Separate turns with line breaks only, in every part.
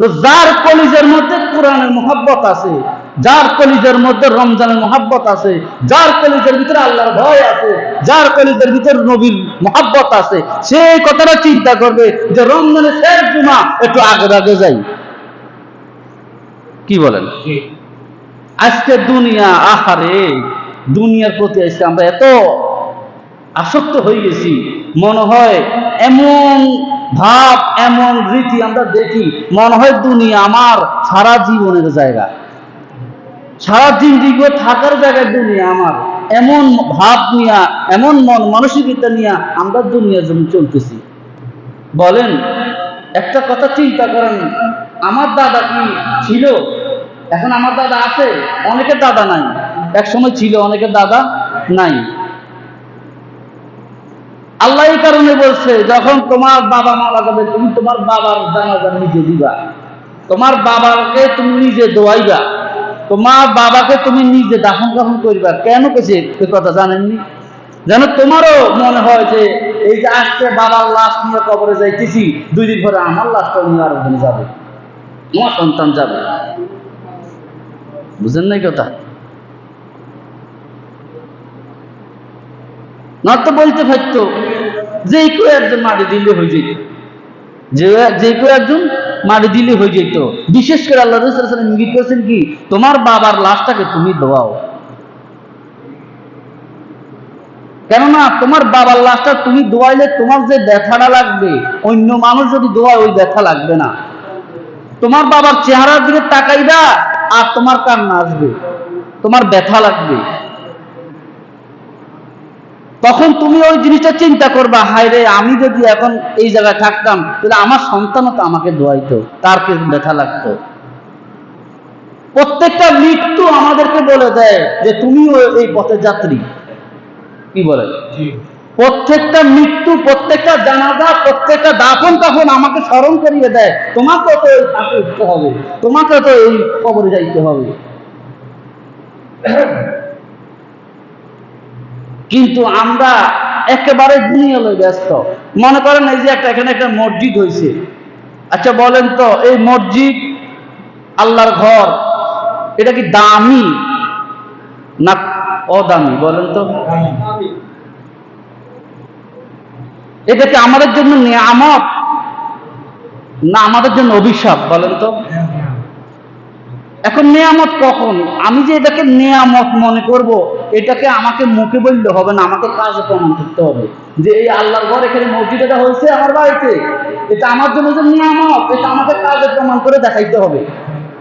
তো যার কলিজের মধ্যে কোরআনের মোহাব্বত আছে যার কলিজের মধ্যে রমজানের মোহাব্বত আছে যার কলিজের ভিতরে আল্লাহর ভয় আছে যার কলিজের ভিতরে নবীর মোহাব্বত আছে সেই কথাটা চিন্তা করবে যে রমজানের শেষ জুমা একটু আগে আগে যাই। কি বলেন? আজকে দুনিয়া আহারে দুনিয়ার প্রতি আজকে আমরা এত আসক্ত হয়ে গেছি। মনে হয় এমন ভাব এমন রীতি আমরা দেখি। মনে হয় দুনিয়া আমার সারা জীবনের জায়গা। সারা জিন্দিগি থাকার জায়গায় দুনিয়া আমার। এমন ভাব নিয়া, এমন মন, মানসিকতা নিয়ে আমরা দুনিয়ার জন্য চলতেছি। বলেন, একটা কথা চিন্তা করেন, আমার দাদা কি ছিল? এখন আমার দাদা আছে, অনেকের দাদা নাই। এক সময় ছিল, অনেকের দাদা নাই। আল্লাহ কারণে বলছে, যখন তোমার বাবা মারা যাবে, তুমি তোমার বাবার জানাজা নিজে দিবা। তোমার বাবাকে তুমি নিজে দোয়াইবা। তোমার বাবাকে তুমি নিজে দাফন কাফন করিবা। কেন কেছে এ কথা জানেননি? যেন তোমারও মনে হয় যে, এই যে আজকে বাবার লাশ নিয়ে কবরে যাইতেছি, দুই দিন পরে আমার লাশটা নিয়ে আরেকজন যাবে। আমার সন্তান যাবে। বুঝেন নাই কথা? না তো বলতে পারতো যে কেউ একজন মারি দিলে হয়ে যেত। যে কেউ একজন মারি দিলে হয়ে যেত। বিশেষ করে আল্লাহ রসুল ইঙ্গিত করেছেন কি, তোমার বাবার লাশটাকে তুমি দোয়াও কেননা তোমার বাবার লাশটা তুমি দোয়াইলে তোমার যে ব্যথাটা লাগবে, অন্য মানুষ যদি দোয়ায় ওই ব্যথা লাগবে না। তোমার বাবার চেহারার দিকে তাকাইবা আর তোমার কান্না আসবে, তোমার ব্যথা লাগবে। তখন তুমি ওই জিনিসটা চিন্তা করবা হায় রে আমি যদি এখন এই জায়গায় থাকতাম তাহলে আমার সন্তানও তো আমাকে দোয়াইতো তার কি ব্যথা লাগতো। প্রত্যেকটা মৃত্যু আমাদেরকে বলে দেয় যে তুমিও এই পথের যাত্রী। কি বলে? প্রত্যেকটা মৃত্যু প্রত্যেকটা জানাজা প্রত্যেকটা দাফন কাফন আমাকে স্মরণ করিয়ে দেয় তোমাকে তো এই উঠতে হবে তোমাকে তো এই কবরে যাইতে হবে। কিন্তু আমরা একেবারে দুনিয়ালে ব্যস্ত। মনে করেন এই যে একটা এখানে একটা মসজিদ হয়েছে আচ্ছা বলেন তো, এই মসজিদ আল্লাহর ঘর, এটা কি দামি না অদামি? বলেন তো। এটা কি আমাদের জন্য নিয়ামত না আমাদের জন্য অভিশাপ? বলেন তো। এখন নিয়ামত কখন? আমি যে এটাকে নিয়ামত মনে করব, এটাকে আমাকে মুখে বললে হবে না, আমাকে কাজে প্রমাণ করতে হবে। যে এই আল্লাহর ঘর এখানে মসজিদ এটা হয়েছে আমার বাড়িতে, এটা আমার জন্য যে নিয়ামত, এটা আমাকে কাজে প্রমাণ করে দেখাইতে হবে।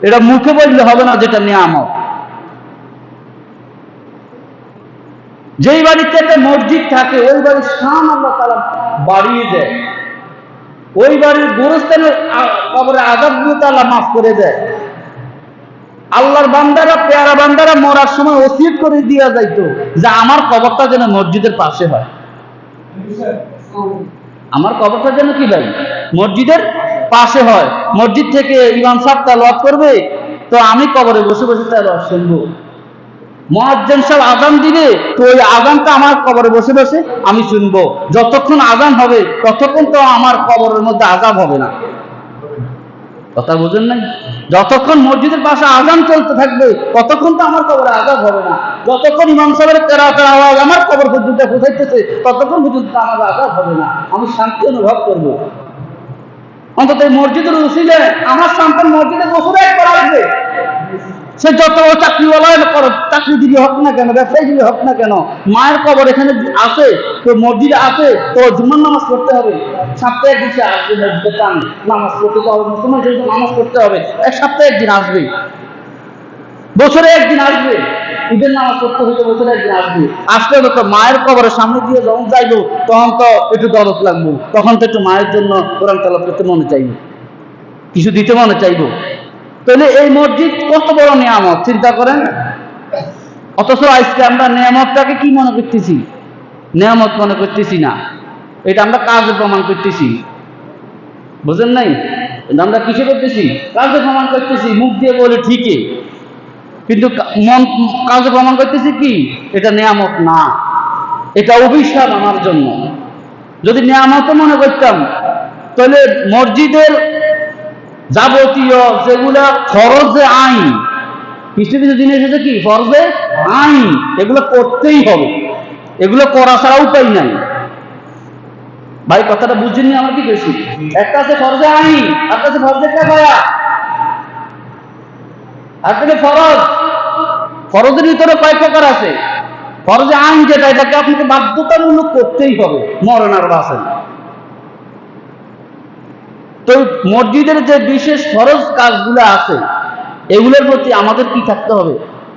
এটা মুখে বললে হবে না যেটা নিয়ামত। যেই বাড়িতে একটা মসজিদ থাকে, ওই বাড়ির শান আল্লাহ তারা বাড়িয়ে দেয়। ওই বাড়ির গোরস্থানের কবরে দিয়ে আল্লাহ মাফ করে দেয়। আল্লাহর বান্দারা, পেয়ারা বান্দারা মরার সময় ওসিয়ত করে দিয়া যাইতো যে আমার কবরটা যেন মসজিদের পাশে হয়। আমার কবরটা যেন কি ভাই? মসজিদের পাশে হয়। মসজিদ থেকে ইমাম সাহেব তালাওয়াত করবে, তো আমি কবরে বসে বসে তালাওয়াত শুনব। মহাজ্জেন সাহেব আজান দিবে, তো ওই আজানটা আমার কবরে বসে বসে আমি শুনব। যতক্ষণ আজান হবে, ততক্ষণ তো আমার কবরের মধ্যে আজাব হবে না। কথা বুঝেন নাই? যতক্ষণ মসজিদের পাশে আজান চলতে থাকবে, ততক্ষণ তো আমার কবরে আজাদ হবে না। যতক্ষণ ইমাম সাহেবের তেরা তেরা আওয়াজ আমার কবর পর্যন্ত বোঝাইতেছে ততক্ষণ পর্যন্ত আমার আজাদ হবে না। আমি শান্তি অনুভব করব। অন্তত মসজিদের উসিলে আমার সন্তান মসজিদে বছরে একবার আসবে। সে যত বড় চাকরিওয়ালা করো চাকরিজীবী হোক না কেন ব্যবসায়ীজীবী হোক না কেন, মায়ের কবর এখানে আছে তো মসজিদে আছে তো জুমার নামাজ পড়তে হবে। সপ্তাহে একদিন সে আসবে মসজিদে টান নামাজ পড়তে হবে মুসলমান যেহেতু নামাজ পড়তে হবে। এক সপ্তাহে একদিন আসবে। বছরে একদিন আসবে। ঈদের নামাজ পড়তে হইতে বছরে একদিন আসবে। আসলে তো মায়ের কবরের সামনে দিয়ে যখন যাইবো, তখন তো একটু দরদ লাগবো। তখন তো একটু মায়ের জন্য কোরআন তালাপ করতে মনে চাইব। কিছু দিতে মনে চাইব। তাহলে এই মসজিদ কত বড় নিয়ামত, চিন্তা করেন? অথচ আজকে আমরা নিয়ামতটাকে কি মনে করতেছি? নিয়ামত মনে করতেছি না। এটা আমরা কাজে প্রমাণ করতেছি। বুঝেন নাই? আমরা কিসে করতেছি? কাজে প্রমাণ করতেছি, মুখ দিয়ে বলে ঠিকই। কিন্তু মন কাজে প্রমাণ করতেছি কি? এটা নিয়ামত না। এটা অভিশাপ আমার জন্য। যদি নিয়ামত মনে করতাম, তাহলে মসজিদের যাবতীয় যেগুলা ফরজে আইন। কিছু কিছু জিনিস এসেছে কি? ফরজে আইন। এগুলো করতেই হবে। এগুলো করা ছাড়া উপায় নাই। ভাই, কথাটা বুঝছেননি আমার কি বেশি? একটা আছে ফরজে আইন একটা আছে ফরজে কাফায়া। একটা ফরজ? ফরজের ভিতরে কয় প্রকার আছে। ফরজে আইন যেটা, এটাকে আপনাকে বাধ্যতামূলক করতেই হবে। মরণ আর বাসেন তো মসজিদের যে বিশেষ ফরজ কাজগুলো আছে, এগুলোর প্রতি আমাদের কি থাকতে হবে?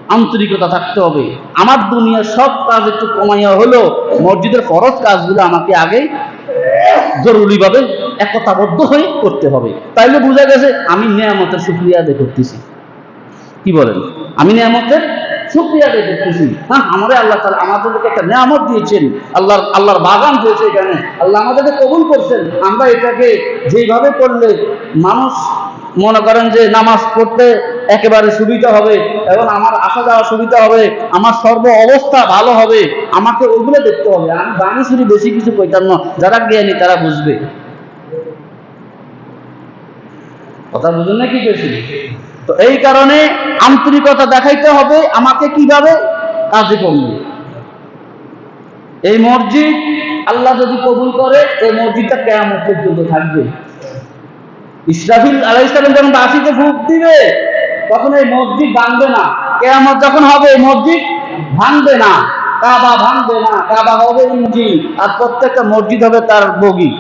আন্তরিকতা থাকতে হবে। আমার দুনিয়ার সব কাজ একটু কমাইয়া হলো, মসজিদের ফরজ কাজগুলো আমাকে আগে জরুরিভাবে একতাবদ্ধ হয়ে করতে হবে। তাইলে বোঝা গেছে আমি নিয়ামতের সুক্রিয়া আদায় করতেছি। কি বলেন? আমি নিয়ামতের শুক্রিয়া আদায় করতেছি হ্যাঁ আমারে আল্লাহ তাআলা আমাদেরকে একটা নিয়ামত দিয়েছেন। আল্লাহর আল্লাহর বাগান দিয়েছে এখানে। আল্লাহ আমাদেরকে কবুল করছেন। আমরা এটাকে যেভাবে করলে মানুষ মনে করেন যে নামাজ পড়তে একেবারে সুবিধা হবে এবং আমার আসা যাওয়া সুবিধা হবে, আমার সর্ব অবস্থা ভালো হবে, আমাকে ওইগুলো দেখতে হবে। আমি বাণী শুনি বেশি কিছু কইতাম না, যারা জ্ঞানী তারা বুঝবে। কথা বুঝুন না কি বেশি তো এই কারণে আন্তরিকতা দেখাইতে হবে আমাকে কীভাবে? কাজে করবে এই মসজিদ আল্লাহ যদি কবুল করে, এই মসজিদটা কেমন পর্যন্ত থাকবে। ইসরাফিল আলাই ইসলাম যখন বাসিতে ফুক দিবে, তখন এই মসজিদ ভাঙবে না। কেয়ামত যখন হবে, এই মসজিদ ভাঙবে না। কাবা ভাঙবে না। কাবা হবে ইঞ্জিন, আর প্রত্যেকটা মসজিদ হবে তার বগি।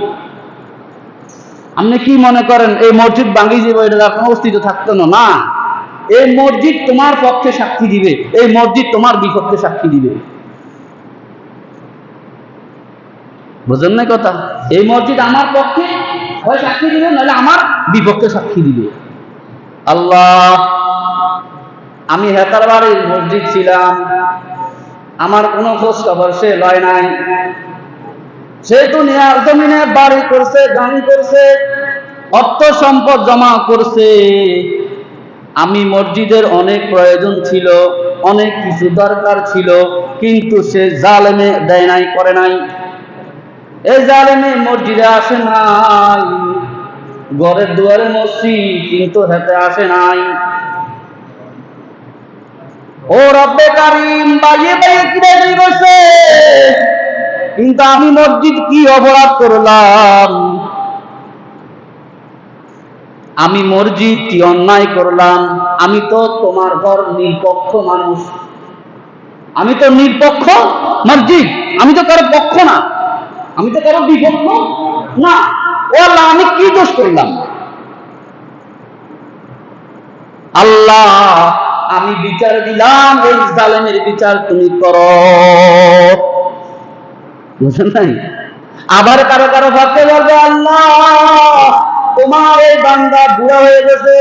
আপনি কি মনে করেন, এই মসজিদ ভাঙি যাবে এটা কোনো অস্তিত্ব থাকতো না? না। এই মসজিদ তোমার পক্ষে সাক্ষী দিবে, এই মসজিদ তোমার বিপক্ষে সাক্ষী দিবে। বুঝলেন না কথা? এই মসজিদ আমার পক্ষে হয় সাক্ষী দিবে, নাহলে আমার বিপক্ষে সাক্ষী দিবে। আল্লাহ, আমি হেতার বাড়ির মসজিদ ছিলাম। আমার কোনো খোঁজ খবর সে লয় নাই। সে দুনিয়ার জমিনে বাড়ি করছে, গাড়ি করছে, অর্থ সম্পদ জমা করছে। আমি মসজিদের অনেক প্রয়োজন ছিল, অনেক কিছু দরকার ছিল, কিন্তু সে জালেমে দেয় নাই, করে নাই। এই জালেমে মসজিদে আসে নাই। ঘরের দুয়ারে মসজিদ, কিন্তু হেতে আসে নাই। ও রব্বে কারিম বাইয়ে বাইয়ে কি বেশি করছে? কিন্তু আমি মসজিদ কি অপরাধ করলাম? আমি মসজিদ কি অন্যায় করলাম? আমি তো তোমার ঘর নিরপেক্ষ মানুষ। আমি তো নিরপেক্ষ মসজিদ। আমি তো কারও পক্ষ না। আমি তো কারও বিপক্ষ না। ও আল্লাহ, আমি কি দোষ করলাম? আল্লাহ, আমি বিচার দিলাম, এই জালেমের বিচার তুমি করো। বুঝলেন নাই? আবার কারও কারও ভাবতে বলবে, আল্লাহ, তোমার এই বান্দা বুড়া হয়ে গেছে,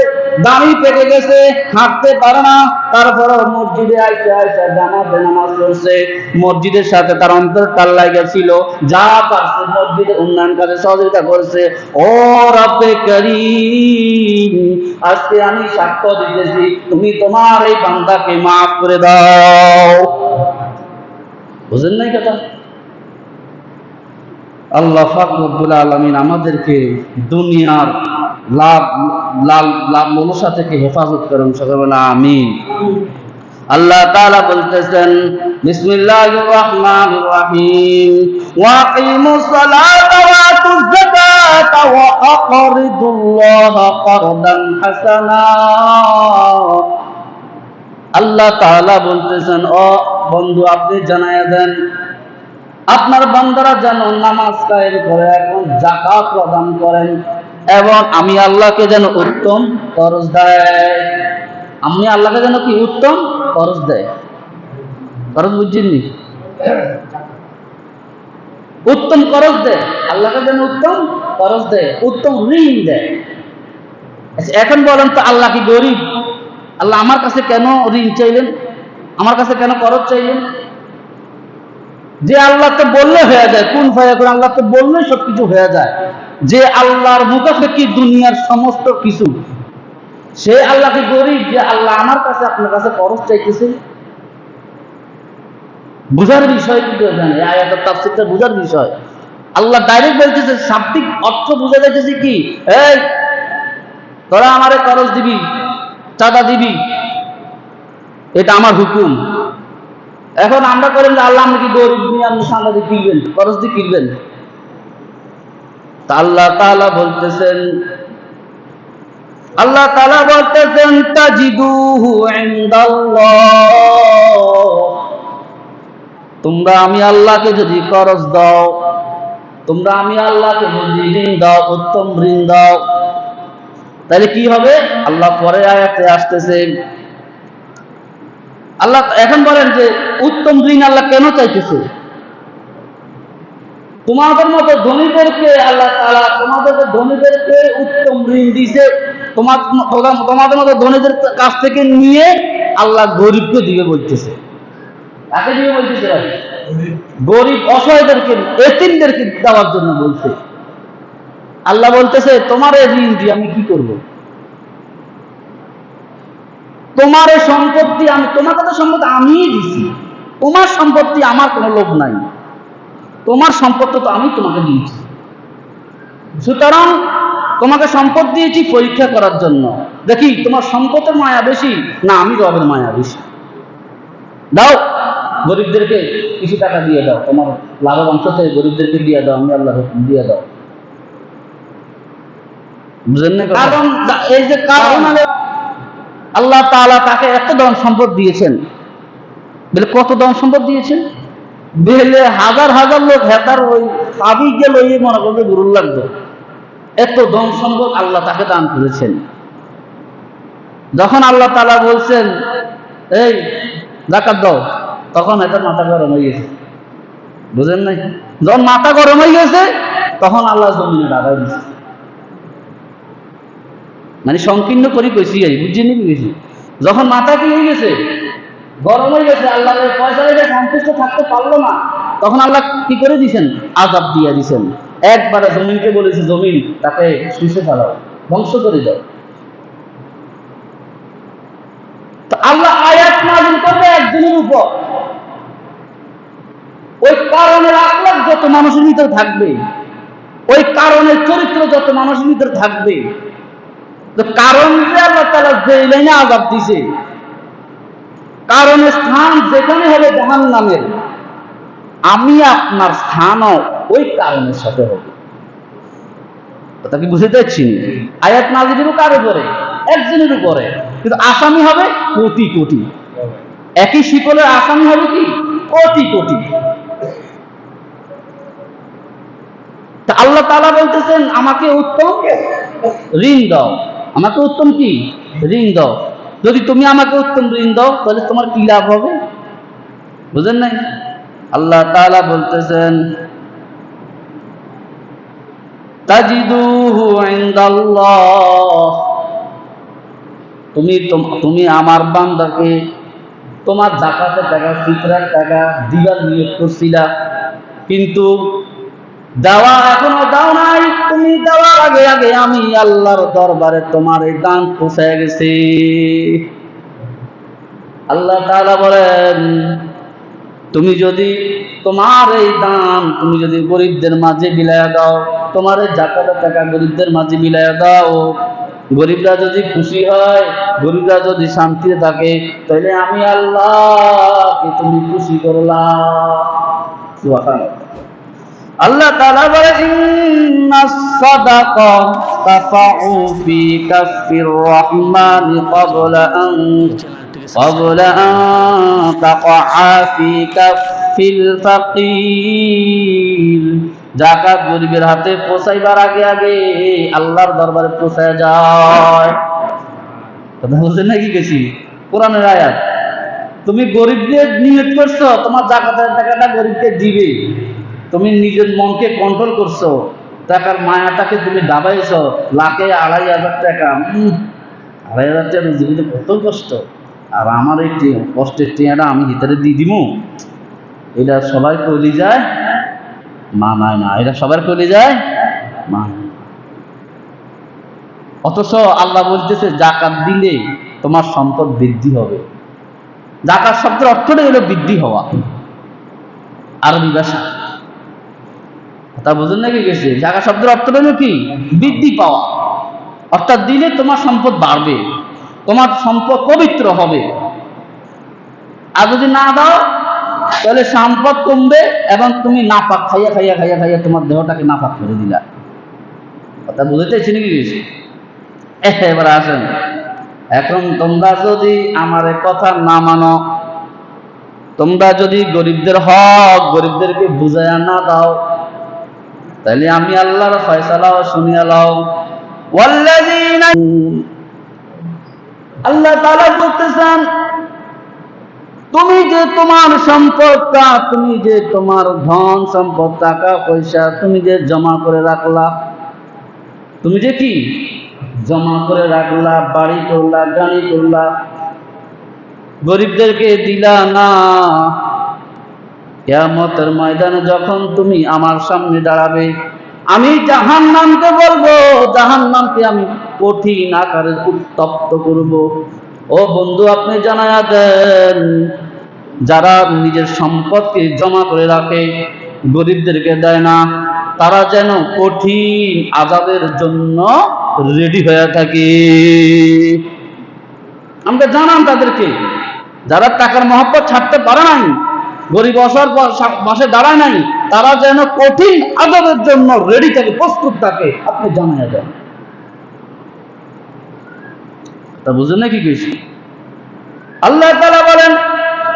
দাড়ি পেকে গেছে, হাঁটতে পারে না। তারপরে মসজিদে আইসে আইসে জামাতে নামাজ পড়ছে। মসজিদের সাথে তার অন্তর টাল গেছিল যা পারছে মসজিদের উন্নয়ন কাজে সহযোগিতা করছে। ও রব্বে করিম, আজকে আমি সাক্ষ্য দিতেছি, তুমি তোমার এই বান্দাকে মাফ করে দাও। বুঝেন নাই কথা? আল্লাহ ফাকরুল আলমিন আমাদেরকে দুনিয়ার লাভ লাভ লাভ মনসা থেকে হেফাজত করেন। সকলবেলা আমিন। আল্লাহ তাআলা বলতেছেন বিসমিল্লাহির রহমানির রহিম ওয়াকিমুস ওয়া আতুজ যাকাতা ওয়া আকরিদুল্লাহা কারদান হাসানা। আল্লাহ তাআলা বলতেছেন, ও বন্ধু, আপনি জানায়া দেন আপনার বান্দারা যেন নামাজ কায়েম করে এখন জাকাত প্রদান করেন এবং আমি আল্লাহকে যেন উত্তম খরচ দেয়। আমি আল্লাহকে যেন কি উত্তম খরচ দেয়? খরচ বুঝছেননি উত্তম খরচ দেয়। আল্লাহকে যেন উত্তম খরচ দেয় উত্তম ঋণ দেয়। আচ্ছা, এখন বলেন তো আল্লাহ কি গরিব? আল্লাহ আমার কাছে কেন ঋণ চাইলেন? আমার কাছে কেন খরচ চাইলেন? যে আল্লাহ তো বললে হয়ে যায়, কোন ভয়ে করে আল্লাহ তো বললে সবকিছু হয়ে যায়। যে আল্লাহর মুখে কি দুনিয়ার সমস্ত কিছু, সে আল্লাহকে গরিব, যে আল্লাহ আমার কাছে, আপনার কাছে খরচ চাইতেছে। বুঝার বিষয় কিন্তু এখানে আয়াতের বুঝার বিষয়। আল্লাহ ডাইরেক্ট বলতেছে, শাব্দিক অর্থ বোঝা যাইতেছে কি? এই, তোরা আমারে খরচ দিবি, চাঁদা দিবি, এটা আমার হুকুম। এখন আমরা করেন যে আল্লাহ আপনি কি গরিব নিয়ে আপনি চাঁদা কিনবেন খরচ দিয়ে কিনবেন আল্লাহ তাআলা বলতেছেন, আল্লাহ তাআলা বলতেছেন, তাজিদুহু তোমরা আমি আল্লাহকে যদি করজ দাও, তোমরা আমি আল্লাহকে যদি ঋণ দাও, উত্তম ঋণ দাও, তাহলে কি হবে? আল্লাহ পরে আয়াতে আসতেছে আল্লাহ এখন বলেন যে, উত্তম ঋণ আল্লাহ কেন চাইতেছে? তোমাদের মতো ধনীদেরকে আল্লাহ তাআলা তোমাদের ধনীদেরকে উত্তম ঋণ দিছে, তোমার তোমাদের মতো ধনীদের কাছ থেকে নিয়ে আল্লাহ গরিবকে দিবে বলতেছে। তাকে দিবে বলতেছে গরিব অসহায়দেরকে, এতিমদেরকে দেওয়ার জন্য বলছে। আল্লাহ বলতেছে, তোমার এই ঋণ দিয়ে আমি কি করব? তোমার এই সম্পত্তি আমি তোমাকে তো সম্পত্তি আমিই দিছি। তোমার সম্পত্তি আমার কোনো লোভ নাই। তোমার সম্পত্তি তো আমি তোমাকে দিয়েছি। সুতরাং তোমাকে সম্পদ দিয়েছি পরীক্ষা করার জন্য। দেখি তোমার সম্পদের মায়া বেশি না আমি রবের মায়া বেশি? দাও গরিবদেরকে কিছু টাকা দিয়ে দাও। তোমার লাভের অংশ থেকে গরিবদেরকে দিয়ে দাও আমি আল্লাহ দিয়ে দাও। বুঝলেন কারণ এই যে কারণ আল্লাহ তাআলা তাকে এত ধন সম্পদ দিয়েছেন। বলে, কত ধন সম্পদ দিয়েছেন? বেলে, হাজার হাজার লোক হেতার ওই পাবি গেল এই মনে করতে গুরুর লাগতো এত ধন সম্পদ আল্লাহ তাকে দান করেছেন। যখন আল্লাহ তাআলা বলছেন, এই, জাকাত দাও। তখন এটার মাথা গরম হয়ে গেছে। বুঝেন নাই? যখন মাথা গরম হয়ে গেছে, তখন আল্লাহ জমিনে দাঁড়ায় দিচ্ছে মানে সংকীর্ণ করে কইছি আর বুঝিয়ে নিবি গেছি যখন মাথা কি হয়ে গেছে? গরম হয়ে গেছে, আল্লাহ পয়সা রেখে সন্তুষ্ট থাকতে পারল না। তখন আল্লাহ কি করে দিছেন? আজাব দিয়ে দিছেন। একবারে জমিনকে বলেছে, জমিন, তাকে শুষে ফেলাও ধ্বংস করে দাও। আল্লাহ আয়াত নাজিল করবে একদিনের উপর। ওই কারণের আকলাক যত মানুষের ভিতরে থাকবে, ওই কারণের চরিত্র যত মানুষের ভিতরে থাকবে তো কারণ যে আল্লাহ তালা যে লাইনে আজাব দিছে কারণের স্থান যেখানে হবে জাহান নামের আমি আপনার স্থানও ওই কারণের সাথে হবে। কথা বুঝতে পারছি? আয়াত কার উপরে একজনের উপরে। কিন্তু আসামি হবে কোটি কোটি। একই শিকলের আসামি হবে কি? কোটি কোটি। আল্লাহ তাআলা বলতেছেন, আমাকে উত্তম ঋণ দাও। আমাকে উত্তম কি? ঋণ দাও। যদি তুমি আমাকে উত্তম ঋণ দাও, তাহলে তোমার কি লাভ হবে? বুঝেন নাই? আল্লাহ তাআলা বলতেছেন, তাজিদুহু ইনদাল্লাহ। তোম- তুমি আমার বান্দাকে তোমার জাকাতের টাকা, ফিতরার টাকা দিবার নিয়োগ করছিলা। কিন্তু দেওয়া এখনও দাও নাই। তুমি দেওয়ার আগে আগে আমি আল্লাহর দরবারে তোমার এই দান পৌঁছে গেছি। আল্লাহ তাআলা বলেন, তুমি যদি তোমার এই দান, তুমি যদি গরিবদের মাঝে বিলায়া দাও, তোমার এই জাকাতের টাকা গরিবদের মাঝে বিলায়া দাও। গরিবরা যদি খুশি হয়, গরিবরা যদি শান্তিতে থাকে, তাহলে আমি আল্লাহকে তুমি খুশি করলাম। আল্লাহ তাআলা বলে যাকাত গরিবের হাতে পৌঁছাইবার আগে আগে আল্লাহর দরবারে পৌঁছায় যায়। কথা বলছেন নাকি গেছি কোরআনের আয়াত, তুমি গরিবদের নিয়ত করছ, তোমার জাকাতের টাকাটা গরিবকে দিবে। তুমি নিজের মনকে কন্ট্রোল করছ, টাকার মায়াটাকে তুমি দাবাইছো, লাখে আড়াই হাজার টাকা আড়াই হাজার টাকা জীবিত কত কষ্ট। আর আমার এই কষ্টের টিয়াটা আমি ভিতরে দিয়ে দিব এটা সবাই কলি যায়? মানায় না, এটা সবার কলি যায়? না। অথচ আল্লাহ বলতেছে, জাকাত দিলে তোমার সম্পদ বৃদ্ধি হবে। জাকাত শব্দের অর্থটাই হলো বৃদ্ধি হওয়া। আরবি ভাষা। তা বুঝুন নাকি গেছে জাকা শব্দের অর্থ হলো কি? বৃদ্ধি পাওয়া। অর্থাৎ দিলে তোমার সম্পদ বাড়বে, তোমার সম্পদ পবিত্র হবে। আর যদি না দাও, তাহলে সম্পদ কমবে এবং তুমি নাপাক, খাইয়া খাইয়া খাইয়া খাইয়া তোমার দেহটাকে নাপাক করে দিলা। কথা বুঝতেছি নাকি কিছু এবার আসেন। এখন তোমরা যদি আমার কথা না মানো, তোমরা যদি গরিবদের হক, গরিবদেরকে বুঝাইয়া না দাও তাহলে আমি আল্লাহর ফয়সালাও শুনিয়া লও। আল্লাহ তাআলা বলতেছেন, তুমি যে তোমার সম্পদটা, তুমি যে তোমার ধন সম্পদ, টাকা পয়সা, তুমি যে জমা করে রাখলা, তুমি যে কি? জমা করে রাখলা, বাড়ি করলা, গাড়ি করলা, গরিবদেরকে দিলা, না কেয়ামতের ময়দানে যখন তুমি আমার সামনে দাঁড়াবে, আমি জাহান নামকে বলব জাহান নামকে আমি কঠিন আকারে উত্তপ্ত করব। ও বন্ধু, আপনি জানায়া দেন, যারা নিজের সম্পদকে জমা করে রাখে, গরিবদেরকে দেয় না, তারা যেন কঠিন আজাদের জন্য রেডি হয়ে থাকে। আমরা জানাম তাদেরকে, যারা টাকার মহব্বত ছাড়তে পারে নাই গরিব অসর বসে দাঁড়ায় নাই, তারা যেন কঠিন আজাদের জন্য রেডি থাকে প্রস্তুত থাকে, আপনি জানাই দেন। তা বুঝলেন নাকি কিছু? আল্লাহ তালা বলেন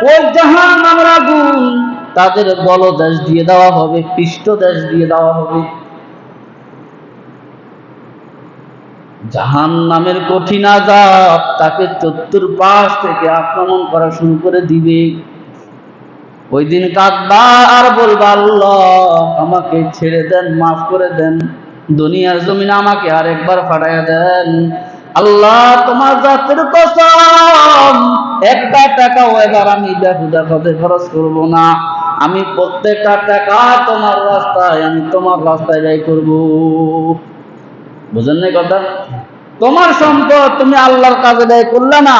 ওই জাহান নামের আগুন, তাদের বলদেশ দিয়ে দেওয়া হবে, পৃষ্ঠদেশ দিয়ে দেওয়া হবে। জাহান নামের কঠিন আজাব তাকে চতুর্পাশ থেকে আক্রমণ করা শুরু করে দিবে। ওই দিন কাঁদবা আর বলবা, আল্লাহ, আমাকে ছেড়ে দেন, মাফ করে দেন। দুনিয়ার জমিনে আমাকে আরেকবার ফাটাইয়া দেন। আল্লাহ, তোমার জাতের কসম, একটা টাকাও এবার আমি বেহুদা পথে খরচ করব না। আমি প্রত্যেকটা টাকা তোমার রাস্তায়, আমি তোমার রাস্তায় ব্যয় করব। বুঝেন নাই কথা? তোমার সম্পদ তুমি আল্লাহর কাজে ব্যয় করলে না,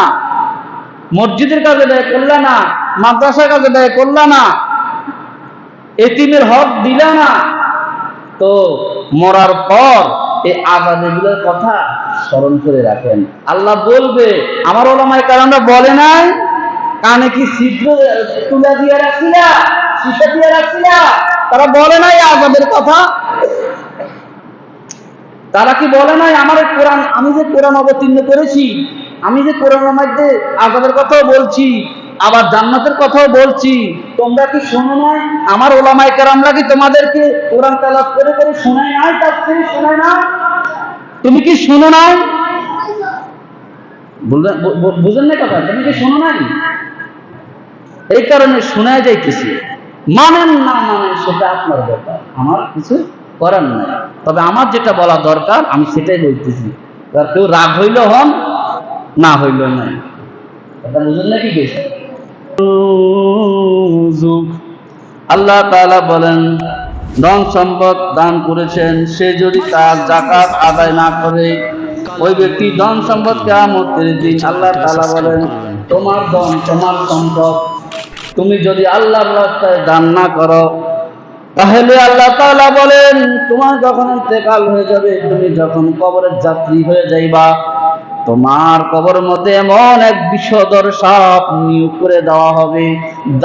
মসজিদের কাজে ব্যয় করলে না মাদ্রাসার কাজে ব্যয় করলে না, এতিমের হক দিলে না, তো মরার পর এই আজাদিগুলোর কথা স্মরণ করে রাখেন। আল্লাহ বলবে, আমার ওলামাই কারণটা বলে নাই, কানে কি শীঘ্র তুলা দিয়ে রাখছিলা শীষা দিয়ে রাখছিলা তারা বলে নাই আজাদের কথা। তারা কি বলে নাই, আমার কোরআন, আমি যে কোরআন অবতীর্ণ করেছি, আমি যে কোরআনের মধ্যে আজাদের কথাও বলছি আবার জান্নাতের কথাও বলছি। তোমরা কি শোনো নাই? আমার ওলামাই কেরামরা কি তোমাদেরকে কোরআন তালাত করে করে শোনায় নাই? তার থেকে শোনায় না। তুমি কি শোনো বুঝলেন- বু- বুঝেন না কথা? তুমি কি শোনো নাই? এই কারণে শোনায় যাইতেছি। মানেন না মানেন সেটা আপনার ব্যাপার। আমার কিছু করার নাই। তবে আমার যেটা বলা দরকার, আমি সেটাই বলতেছি। কেউ রাগ হইল হন, না হইল নাই। কথা বুঝেন নাকি বেশি আল্লাহ তাআলা বলেন, ধন সম্পদ দান করেছেন, সে যদি তার জাকাত আদায় না করে, ওই ব্যক্তি ধন সম্পদ কেমতের দিন আল্লাহ তালা বলেন, তোমার ধন, তোমার সম্পদ, তুমি যদি আল্লাহর রাস্তায় দান না করো, তাহলে আল্লাহ তাআলা বলেন, তোমার যখন ইন্তেকাল হয়ে যাবে, তুমি যখন কবরের যাত্রী হয়ে যাইবা তোমার কবর মধ্যে এমন এক বিষদর সাপ নিয়োগ করে দেওয়া হবে।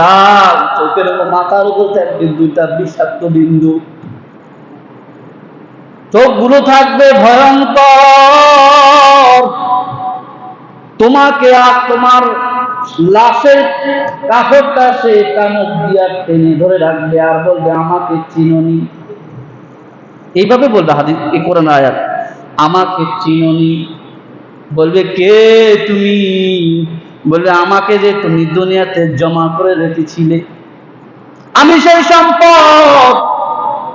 দাগ চোখের মাথার উপর থাকবে দুইটা বিষাক্ত বিন্দু। চোখগুলো থাকবে ভয়ঙ্কর। তোমাকে আর তোমার লাশের কাপড়টা সে কামড় দিয়া টেনে ধরে রাখবে আর বলবে, আমাকে চিননি। এইভাবে বলবে হাদিস এ কোরআন আয়াত, আমাকে চিননি। বলবে, কে তুমি? বলবে, আমাকে যে তুমি দুনিয়াতে জমা করে রেখেছিলে, আমি সেই সম্পদ,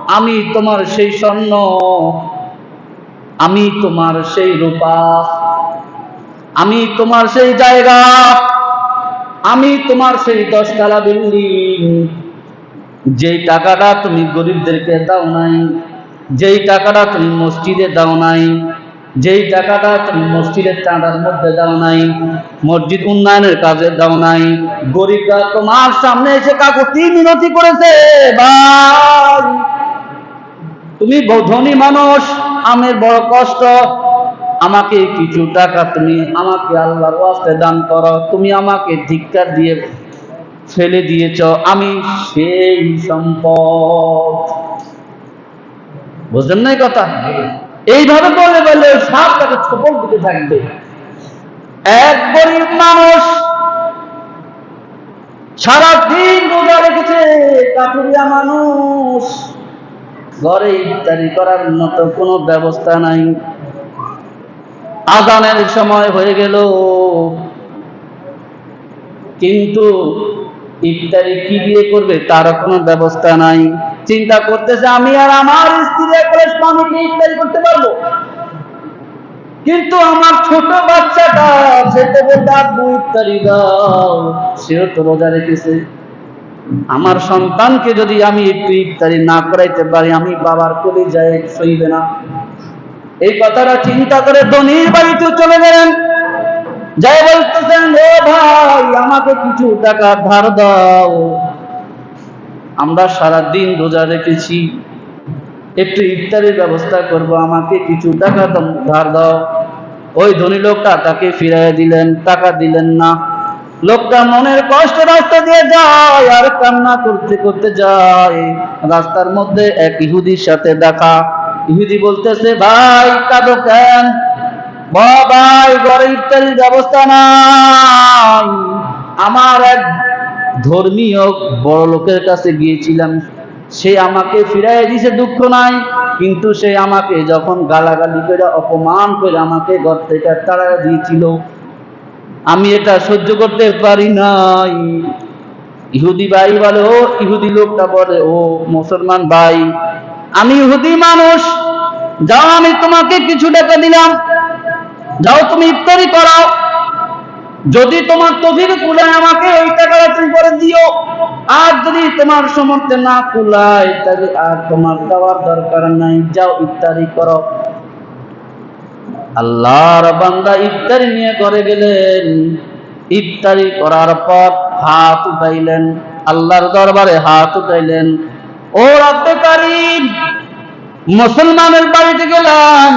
আমি তোমার সেই স্বর্ণ, আমি তোমার সেই রূপা, আমি তোমার সেই জায়গা, আমি তোমার সেই দশতলা বিল্ডিং। যেই টাকাটা তুমি গরিবদেরকে দাও নাই, যেই টাকাটা তুমি মসজিদে দাও নাই যেই টাকাটা মসজিদের চাঁদার মধ্যে দাও নাই, মসজিদ উন্নয়নের কাজে দাও নাই, গরিবরা তোমার সামনে এসে কাকুতি মিনতি করেছে ভাই তুমি ধনী মানুষ, আমের বড় কষ্ট। আমাকে কিছু টাকা তুমি আমাকে আল্লাহর ওয়াস্তে দান করো, তুমি আমাকে ধিক্কার দিয়ে ফেলে দিয়েছ, আমি সেই সম্পদ। বুঝলেন না কথা? এইভাবে বলে বলে সাপ তাকে ছোপল দিতে থাকবে। এক গরিব মানুষ সারাদিন রোজা রেখেছে, কাঠুরিয়া মানুষ। ঘরে ইফতারি করার মতো কোনো ব্যবস্থা নাই। আজানের সময় হয়ে গেল। কিন্তু ইফতারি কি দিয়ে করবে তার কোনো ব্যবস্থা নাই। চিন্তা করতেছে, আমি আর আমার স্ত্রী একবার স্বামীকে ইফতারি করতে পারব? কিন্তু আমার ছোট বাচ্চাটা, সে তো বলতে, আব্বু, ইফতারি দাও। সেও তো রোজা রেখেছে। আমার সন্তানকে যদি আমি একটু ইফতারি না করাইতে পারি, আমি বাবার কোলে যাই সইবে না। এই কথাটা চিন্তা করে ধনির বাড়িতে চলে গেলেন। যাই বলতেছেন, ও ভাই, আমাকে কিছু টাকা ধার দাও। আমরা সারা দিন রোজা রেখেছি। একটু ইফতারির ব্যবস্থা করব, আমাকে কিছু টাকা ধার দাও। ওই ধনী লোকটা তাকে ফিরাই দিলেন, টাকা দিলেন না। লোকটা মনের কষ্ট রাস্তা দিয়ে যায়, আর কান্না করতে করতে যায়। রাস্তার মধ্যে এক ইহুদির সাথে দেখা। ইহুদি বলতেছে, ভাই, কাঁদো কেন? ভাই ঘরে ইফতারির ব্যবস্থা নাই। আমার এক ধর্মীয় বড় লোকের কাছে গিয়েছিলাম। সে আমাকে ফিরাই দিছে, দুঃখ নাই, কিন্তু সে আমাকে যখন গালাগালি করে, অপমান করে আমাকে ঘর থেকে তাড়া দিয়েছিল। আমি এটা সহ্য করতে পারি নাই। ইহুদি ভাই বলে, ও ইহুদি লোকটা বলে, ও মুসলমান ভাই, আমি ইহুদি মানুষ, যাও, আমি তোমাকে কিছু টাকা দিলাম। যাও, তুমি ইফতারি করাও। যদি তোমার তফিক কুলায় আমাকে ওই আর যদি তোমার সমর্থে না কুলায় তাহলে আর তোমার দেওয়ার দরকার নাই। যাও ইফতারি করো। আল্লাহর বান্দা ইফতারি নিয়ে করে গেলেন। ইফতারি করার পর হাত উঠাইলেন। আল্লাহর দরবারে হাত উঠাইলেন। ও রাতে পারি মুসলমানের বাড়িতে গেলাম।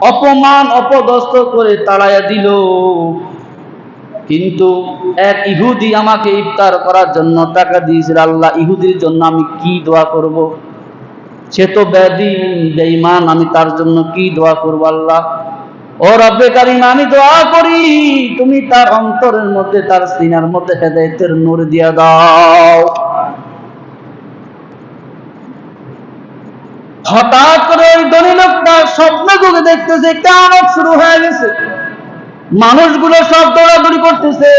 অপমান, অপদস্থ করে তাড়াইয়া দিল। কিন্তু এক ইহুদি আমাকে ইফতার করার জন্য টাকা দিয়েছিল, আল্লাহ, ইহুদির জন্য আমি কি দোয়া করব। সে তো বেদিন, বেঈমান, আমি তার জন্য কি দোয়া করব আল্লাহ? ও রব্বে কারিম, আমি দোয়া করি, তুমি তার অন্তরের মধ্যে, তার সিনার মধ্যে হেদায়েতের নূর দিয়া দাও। হঠাৎ করে ওই ধনী স্বপ্ন দেখতেছে, কেমন শুরু হয়ে গেছে। মানুষগুলো সব দৌড়াদৌড়ি করতেছে।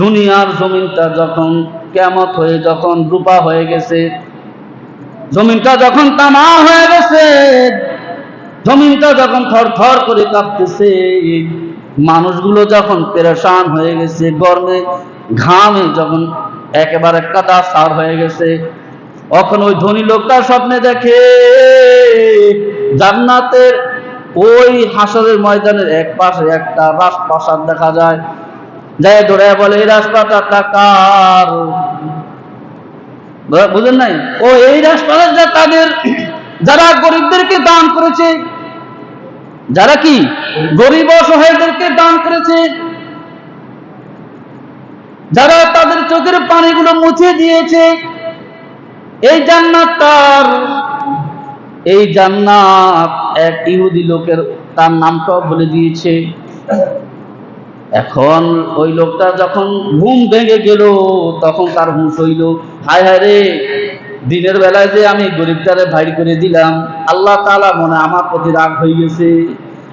দুনিয়ার জমিনটা যখন কেমত হয়ে যখন রূপা হয়ে গেছে, জমিনটা যখন তামা হয়ে গেছে, জমিনটা যখন থর থর করে কাঁপতেছে, মানুষগুলো যখন পেরেশান হয়ে গেছে, গরমে, ঘামে যখন একেবারে কাদা সার হয়ে গেছে, তখন ওই ধনী লোকটা স্বপ্নে দেখে, জান্নাতের ওই হাসরের ময়দানের এক পাশে একটা রাজপ্রাসাদ দেখা যায়। যায় ধরে বলে, এই রাজপ্রাসাদটা কার? বুঝ- বুঝেন নাই? ও, এই রাজপ্রাসাদটা তাদের যারা গরিবদেরকে দান করেছে, যারা কি? গরিব অসহায়দেরকে দান করেছে, যারা তাদের চোখের পানিগুলো মুছে দিয়েছে, এই জান্নাত তার এই জান্নাত এক ইহুদি লোকের, তার নামটাও বলে দিয়েছে। এখন ওই লোকটা যখন ঘুম ভেঙে গেল, তখন তার হুঁশ হইল, হায় হায় রে, দিনের বেলায় যে আমি গরিবটারে ভাই করে দিলাম, আল্লাহ তাআলা মনে আমার প্রতি রাগ হয়ে গেছে।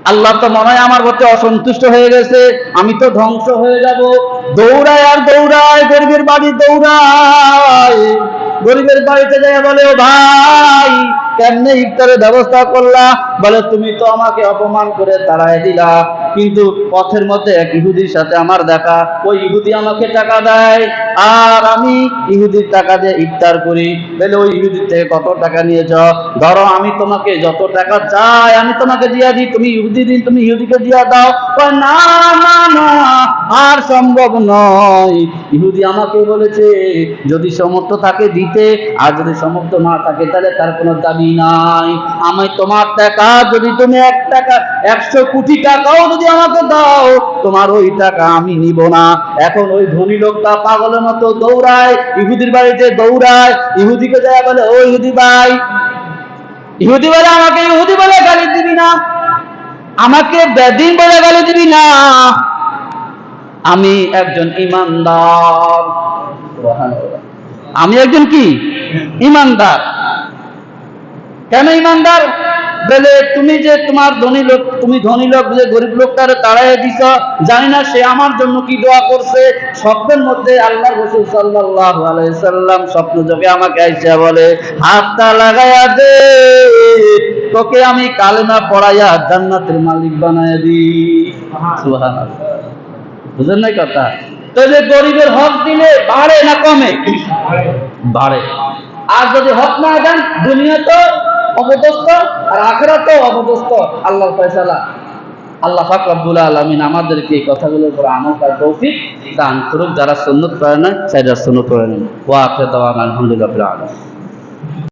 আল্লাহ তো মনে হয় আমার প্রতি অসন্তুষ্ট হয়ে গেছে। আমি তো ধ্বংস হয়ে যাব। দৌড়ায় আর দৌড়ায়, গরিবের বাড়ি দৌড়ায়। গরিবের বাড়িতে যায় বলে, ও ভাই কেমনে ইফতারের ব্যবস্থা করলা? বলে, তুমি তো আমাকে অপমান করে তাড়াই দিলা। কিন্তু পথের মধ্যে এক ইহুদির সাথে আমার দেখা। ওই ইহুদি আমাকে টাকা দেয়। আর আমি ইহুদির টাকা দিয়ে ইফতার করি। বলে, ওই ইহুদির থেকে কত টাকা নিয়েছ? ধরো, আমি তোমাকে যত টাকা চাই, আমি তোমাকে দিয়া দিই। তুমি ইহুদি দিন, তুমি ইহুদিকে দিয়া দাও। না না না, আর সম্ভব নয়। ইহুদি আমাকে বলেছে, যদি সমর্থ থাকে দিতে, আর যদি সমর্থ না থাকে, তাহলে তার কোনো দাবি নাই। আমি তোমার টাকা, যদি তুমি এক টাকা, একশো কোটি টাকাও যদি আমাকে দাও, তোমার ওই টাকা আমি নিব না। এখন ওই ধনী লোকটা পাগলের মতো দৌড়ায়, ইহুদির বাড়িতে দৌড়ায়, ইহুদিকে যায় বলে, ও ইহুদি ভাই, ইহুদি বলে আমাকে, ইহুদি বলে গালি দিবি না। আমাকে বেদিন বলে গালি দিবি না। আমি একজন ইমানদার। আমি একজন কি? ইমানদার। কেন ইমানদার? বলে, তুমি যে তোমার ধনী লোক, তুমি ধনী লোক, যে গরিব লোকটারে তাড়াই দিছ, জানি না সে আমার জন্য কি দোয়া করছে। স্বপ্নের মধ্যে আল্লাহ রসুল আলাইহি সাল্লাম স্বপ্ন যোগে আমাকে আইসা বলে, হাতটা লাগাইয়া দে, তোকে আমি কালেমা পড়াইয়া জান্নাতের মালিক বানাইয়া সুবহানাল্লাহ। বুঝেন নাই কথা? তাহলে গরিবের হক দিলে বাড়ে না কমে? বাড়ে। আর যদি হক না দেন দুনিয়া তো অপদস্থ আর আখরা তো অপদস্থ আল্লাহর ফয়সালা। আল্লাহ পাক রব্বুল আলমিন আমাদেরকে এই কথাগুলোর উপর আমল তার তৌফিক দান করুক, যারা সুন্নত করে না সেটা সুন্নত করে নেন ওয়া আখির দাওয়ানা আলহামদুলিল্লাহ